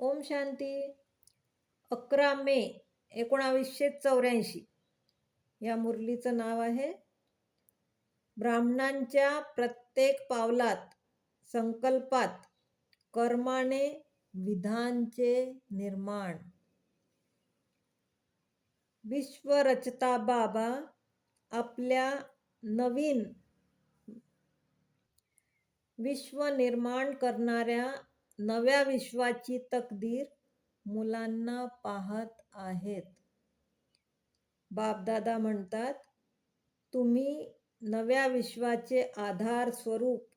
ओम शांती. अकरा मे एकोणावीसशे चौऱ्याऐंशी. या मुरलीचं नाव आहे. ब्राह्मणांच्या प्रत्येक पावलात संकल्पात कर्माने विधानचे निर्माण. विश्वरचता बाबा आपल्या नवीन विश्व निर्माण करणाऱ्या नव्या विश्वाची तकदीर मुलांना पाहत आहेत. बापदादा म्हणतात तुम्ही नव्या विश्वाचे आधार स्वरूप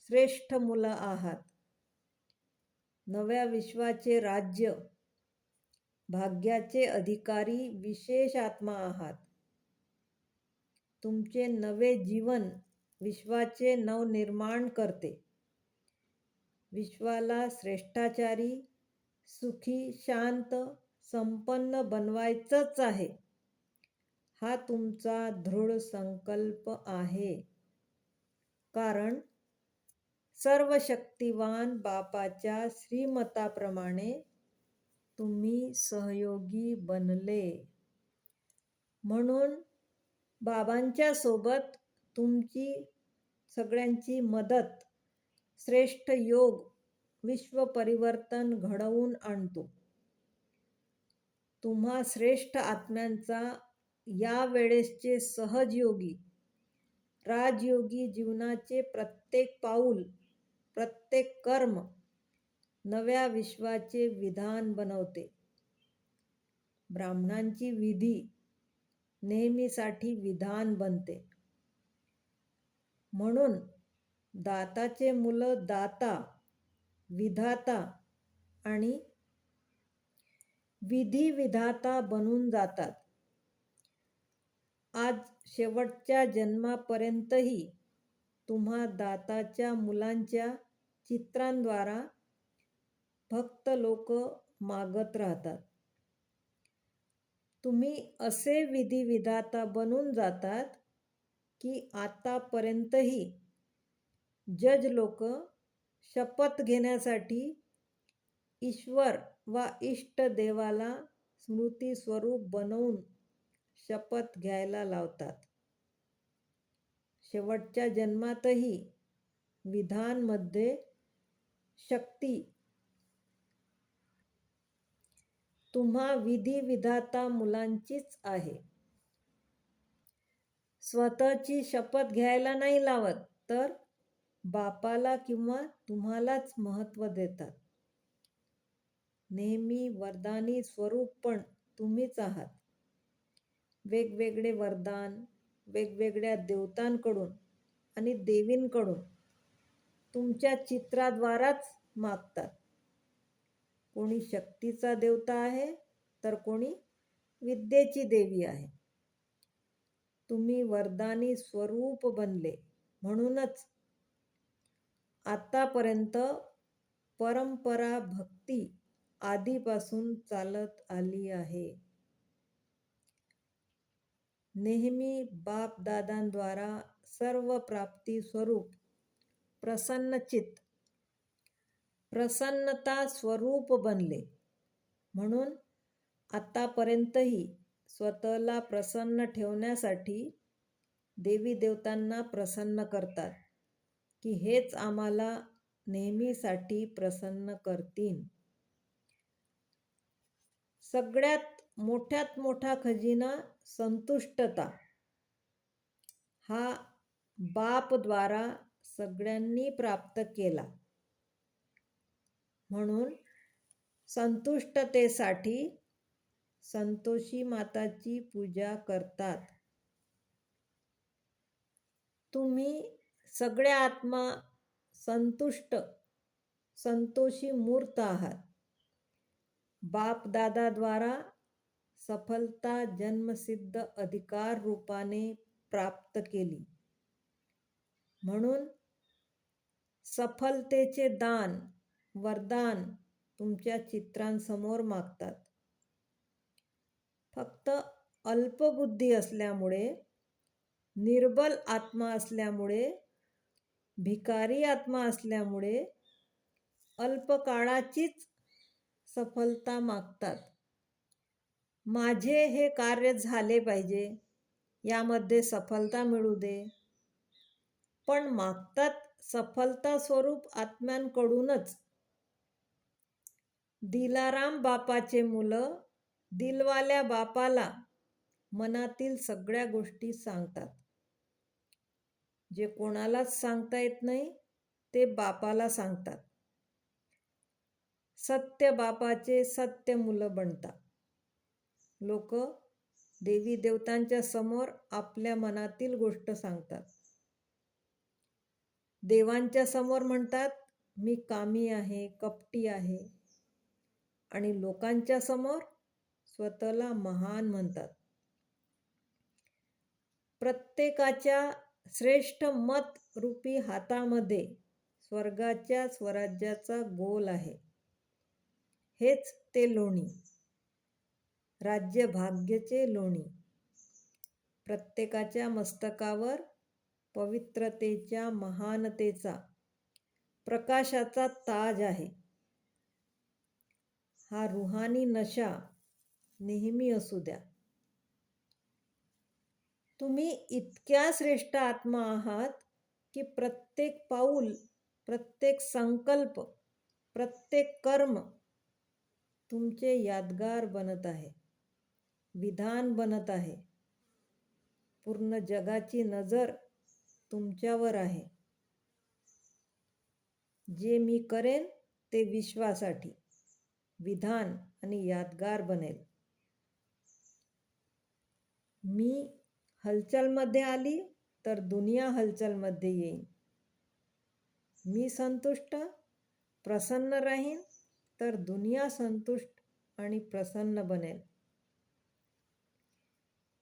श्रेष्ठ मुलं आहात. नव्या विश्वाचे राज्य भाग्याचे अधिकारी विशेष आत्मा आहात. तुमचे नवे जीवन विश्वाचे नवनिर्माण करते. विश्वाला श्रेष्ठाचारी सुखी शांत संपन्न बनवायचंच आहे. हा तुमचा दृढ संकल्प आहे. कारण सर्व शक्तिवान बापाच्या श्रीमताप्रमाणे तुम्ही सहयोगी बनले. म्हणून बाबांच्या सोबत तुमची सगळ्यांची मदत श्रेष्ठ योग विश्व परिवर्तन घडवून आणतो. तुम्हा श्रेष्ठ आत्म्यांचा या वेळेसचे सहजयोगी राजयोगी जीवनाचे प्रत्येक पाऊल प्रत्येक कर्म नव्या विश्वाचे विधान बनवते. ब्राह्मणांची विधी नेहमीसाठी विधान बनते. म्हणून दाताचे मुलं दाता विधाता आणि विधी विधाता बनून जातात. आज शेवटच्या जन्मापर्यंतही तुम्हा दाताच्या मुलांच्या चित्रांद्वारा भक्त लोक मागत राहतात. तुम्ही असे विधी विधाता बनून जातात की आतापर्यंतही जज लोक शपथ घेण्यासाठी ईश्वर वा इष्ट देवाला स्मृती स्वरूप बनवून शपथ घ्यायला लावतात. शेवटच्या जन्मातही विधानमध्ये शक्ती तुम्हा विधी विधाता मुलांचीच आहे. स्वतःची शपथ घ्यायला नाही लावत तर बापाला किंवा तुम्हालाच महत्त्व देतात. नेहमी वरदानी स्वरूप पण तुम्हीच आहात. वेगवेगळे वरदान वेगवेगळ्या देवतांकडून आणि देवींकडून तुमच्या चित्राद्वाराच मागतात. कोणी शक्तीचा देवता आहे तर कोणी विद्येची देवी आहे. तुम्ही वरदानी स्वरूप बनले म्हणूनच आत्तापर्यंत परंपरा भक्ती आधीपासून चालत आली आहे. नेहमी बाप दादांद्वारा सर्व प्राप्ती स्वरूप प्रसन्नचित प्रसन्नता स्वरूप बनले. म्हणून आत्तापर्यंतही स्वतःला प्रसन्न ठेवण्यासाठी देवी देवतांना प्रसन्न करतात. की हेच आम्हाला नेहमीसाठी प्रसन्न करतील. सगळ्यात मोठ्यात मोठा खजिना संतुष्टता. हा बापद्वारा सगळ्यांनी प्राप्त केला. म्हणून संतुष्टतेसाठी संतोषी माताची पूजा करतात. तुम्ही सगळ्या आत्मा संतुष्ट संतोषी मूर्त आहात. बाप दादाद्वारा सफलता जन्मसिद्ध अधिकार रूपाने प्राप्त केली. म्हणून सफलतेचे दान वरदान तुमच्या चित्रांसमोर मागतात. फक्त अल्पबुद्धी असल्यामुळे निर्बल आत्मा असल्यामुळे भिकारी आत्मा असल्यामुळे अल्पकाळाचीच सफलता मागतात. माझे हे कार्य झाले पाहिजे यामध्ये सफलता मिळू दे. पण मागतात सफलता स्वरूप आत्म्यांकडूनच. दिलाराम बापाचे मुलं दिलवाल्या बापाला मनातील सगळ्या गोष्टी सांगतात. जे कोणालाच सांगता येत नाही ते बापाला सांगतात. सत्य बापाचे सत्य मुलं बनतात. लोक देवी देवतांच्या समोर आपल्या मनातील गोष्ट सांगतात. देवांच्या समोर म्हणतात मी कामी आहे कपटी आहे. आणि लोकांच्या समोर स्वतःला महान म्हणतात. प्रत्येकाच्या श्रेष्ठ मत रूपी हातामध्ये स्वर्गाच्या स्वराज्याचा गोल आहे. हेच ते लोणी. राज्य भाग्यचे लोणी. प्रत्येकाच्या मस्तकावर पवित्रतेच्या महानतेचा प्रकाशाचा ताज आहे. हा रुहानी नशा नेहमी असू द्या. तुम्ही इतक्या श्रेष्ठ आत्मा आहात की प्रत्येक पाऊल प्रत्येक संकल्प प्रत्येक कर्म तुमचे यादगार बनत आहे विधान बनत आहे. पूर्ण जगाची नजर तुमच्यावर आहे. जे मी करेन ते विश्वासाठी विधान आणि यादगार बनेल. मी हलचलमध्ये आली तर दुनिया हलचलमध्ये येईन. मी संतुष्ट प्रसन्न राहीन तर दुनिया संतुष्ट आणि प्रसन्न बनेल.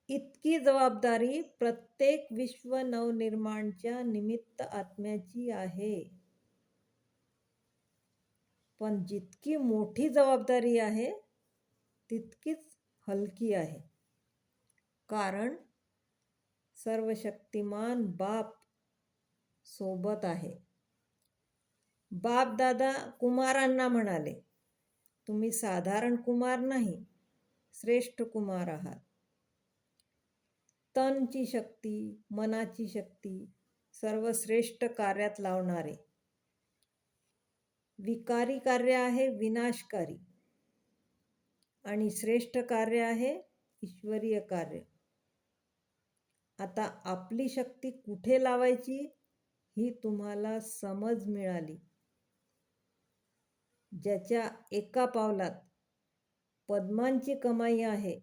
इतकी जबाबदारी प्रत्येक विश्व नवनिर्माणच्या निमित्त आत्म्याची आहे. पण जितकी मोठी जबाबदारी आहे तितकीच हलकी आहे. कारण सर्व शक्तिमान बाप सोबत आहे. बाप दादा कुमारांना म्हणाले तुम्ही साधारण कुमार नाही श्रेष्ठ कुमार आहात. तनची शक्ती मनाची शक्ती सर्व श्रेष्ठ कार्यात लावणारे. विकारी कार्य आहे विनाशकारी. आणि श्रेष्ठ कार्य आहे ईश्वरीय कार्य. आता आपली शक्ती कुठे लावायची ही तुम्हाला समज मिळाली. ज्याच्या एका पावलात पद्मांची कमाई आहे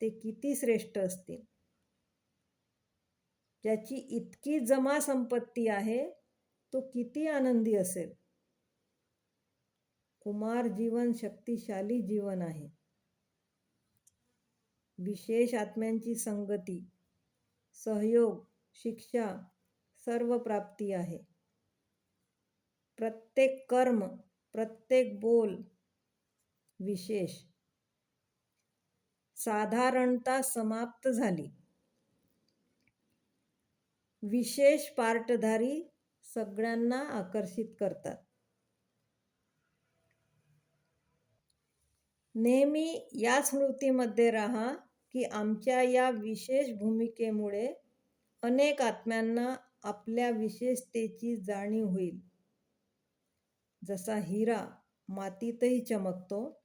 ते किती श्रेष्ठ असतील? ज्याची इतकी जमा संपत्ती आहे तो किती आनंदी असेल? कुमार जीवन शक्तिशाली जीवन आहे. विशेष आत्म्यांची संगती सहयोग शिक्षा सर्व प्राप्ती आहे. प्रत्येक कर्म प्रत्येक बोल विशेष. साधारणता समाप्त झाली. विशेष पार्टधारी सगळ्यांना आकर्षित करतात. नेहमी या स्मृतीमध्ये राहा की आमच्या या विशेष भूमिकेमुळे अनेक आत्म्यांना आपल्या विशेषतेची जाणीव होईल. जसा हिरा मातीतही चमकतो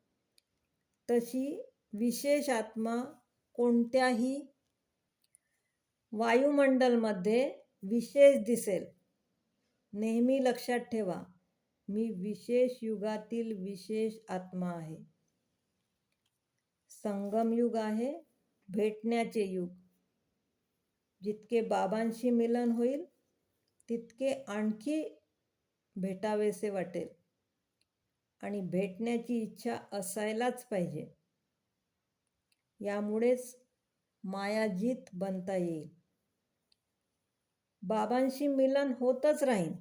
तशी विशेष आत्मा कोणत्याही वायुमंडलमध्ये विशेष दिसेल. नेहमी लक्षात ठेवा मी विशेष युगातील विशेष आत्मा आहे. संगमयुग आहे भेटण्याचे युग. जितके बाबांशी मिलन होईल तितके आणखी भेटावेसे वाटेल. आणि भेटण्याची इच्छा असायलाच पाहिजे. यामुळेच मायाजीत बनता येईल. बाबांशी मिलन होतच राहील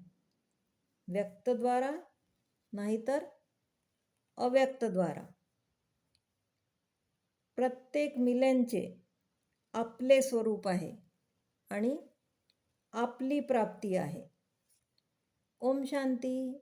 व्यक्तद्वारा नाहीतर अव्यक्तद्वारा. प्रत्येक मिलनचे आपले स्वरूप आहे आणि आपली प्राप्ती आहे. ओम शांती.